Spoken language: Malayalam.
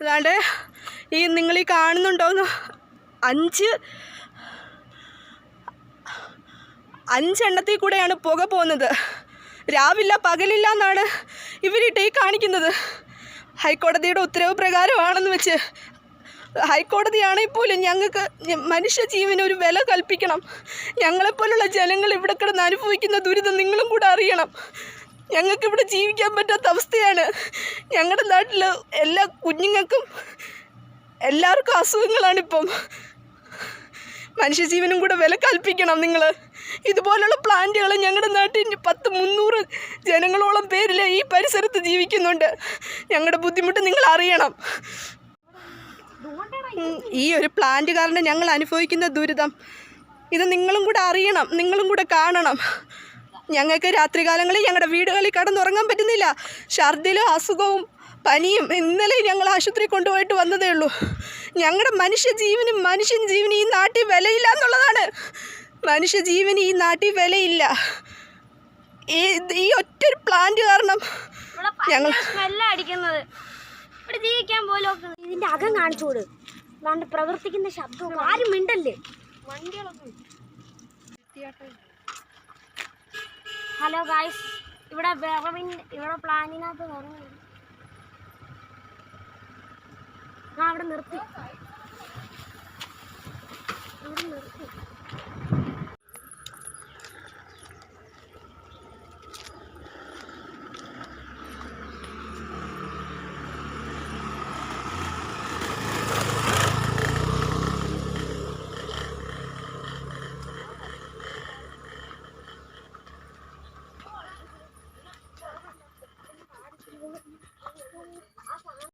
ഇതാണ്ട് ഈ നിങ്ങൾ ഈ കാണുന്നുണ്ടോന്ന് അഞ്ച് അഞ്ചെണ്ണത്തിൽ കൂടെയാണ് പുക പോകുന്നത് രാവില്ല പകലില്ല എന്നാണ് ഇവരിട്ട് ഈ കാണിക്കുന്നത്. ഹൈക്കോടതിയുടെ ഉത്തരവ് പ്രകാരമാണെന്ന് വെച്ച് ഹൈക്കോടതിയാണെങ്കിൽ പോലും ഞങ്ങൾക്ക് മനുഷ്യജീവന് ഒരു വില കൽപ്പിക്കണം. ഞങ്ങളെപ്പോലുള്ള ജനങ്ങൾ ഇവിടെ കിടന്ന് അനുഭവിക്കുന്ന ദുരിതം നിങ്ങളും കൂടെ അറിയണം. ഞങ്ങൾക്ക് ഇവിടെ ജീവിക്കാൻ പറ്റാത്ത അവസ്ഥയാണ്. ഞങ്ങളുടെ നാട്ടിൽ എല്ലാ കുഞ്ഞുങ്ങൾക്കും എല്ലാവർക്കും അസുഖങ്ങളാണിപ്പം. മനുഷ്യജീവനും കൂടെ വില കൽപ്പിക്കണം നിങ്ങൾ ഇതുപോലുള്ള പ്ലാന്റുകൾ ഞങ്ങളുടെ നാട്ടിൽ പത്ത് മുന്നൂറ് ജനങ്ങളോളം പേരിൽ ഈ പരിസരത്ത് ജീവിക്കുന്നുണ്ട്. ഞങ്ങളുടെ ബുദ്ധിമുട്ട് നിങ്ങൾ അറിയണം. ഈ ഒരു പ്ലാന്റ് കാരണം ഞങ്ങൾ അനുഭവിക്കുന്ന ദുരിതം. ഇത് നിങ്ങളും കൂടെ അറിയണം നിങ്ങളും കൂടെ കാണണം. ഞങ്ങൾക്ക് രാത്രികാലങ്ങളിൽ ഞങ്ങളുടെ വീടുകളിൽ കടന്നുറങ്ങാൻ പറ്റുന്നില്ല. ഛർദിലും അസുഖവും പനിയും ഇന്നലെ ഞങ്ങൾ ആശുപത്രി കൊണ്ടുപോയിട്ട് വന്നതേ ഉള്ളൂ. ഞങ്ങളുടെ മനുഷ്യജീവനും മനുഷ്യൻ ജീവനും ഈ നാട്ടിൽ വിലയില്ല എന്നുള്ളതാണ്. മനുഷ്യജീവന് ഈ നാട്ടിൽ വിലയില്ല. ഈ ഈ ഒറ്റൊരു പ്ലാന്റ് കാരണം ഞങ്ങൾ അടിക്കുന്നത്. ഇവിടെ ജീവിക്കാൻ പോലും ഒക്കെ ഇതിന്റെ അകം കാണിച്ചു കൊടു. പ്രവർത്തിക്കുന്ന ശബ്ദം ആരും മിണ്ടല്ലേ? വണ്ടികളൊന്നും ഹലോ ഗായ്സ് ഇവിടെ വിറവിൻ ഇവിടെ പ്ലാനിനകത്ത് വിറവ് ആ അവിടെ നിർത്തി. അവിടെ നിർത്തി.